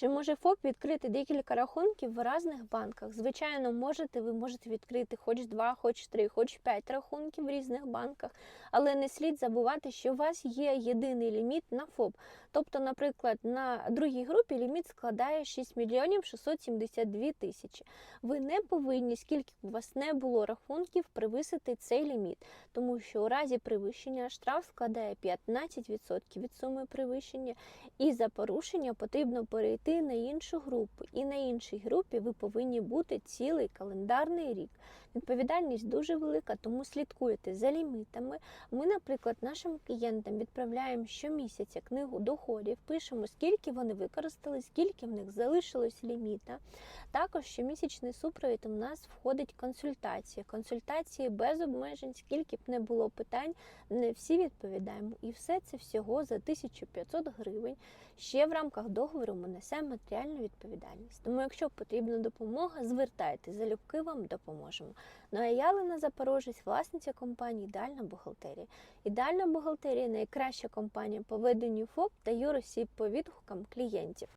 Чи може ФОП відкрити декілька рахунків в різних банках? Звичайно, можете, ви можете відкрити хоч два, хоч три, хоч п'ять рахунків в різних банках, але не слід забувати, що у вас є єдиний ліміт на ФОП. Тобто, наприклад, на другій групі ліміт складає 6 мільйонів 672 тисячі. Ви не повинні, скільки б у вас не було рахунків, превисити цей ліміт, тому що у разі перевищення штраф складає 15% від суми перевищення, і за порушення потрібно перейти на іншу групу. І на іншій групі ви повинні бути цілий календарний рік. Відповідальність дуже велика, тому слідкуйте за лімітами. Ми, наприклад, нашим клієнтам відправляємо щомісяця книгу доходів, пишемо, скільки вони використали, скільки в них залишилось ліміта. Також щомісячний супровід у нас входить консультація. Консультації без обмежень, скільки б не було питань, не всі відповідаємо. І все це всього за 1500 гривень. Ще в рамках договору ми несемо матеріальну відповідальність. Тому, якщо потрібна допомога, звертайтеся, залюбки вам допоможемо. Ну а я Лена Запорожець, власниця компанії Ідеальна бухгалтерія. Ідеальна бухгалтерія найкраща компанія по веденню ФОП та юросіб по відгукам клієнтів.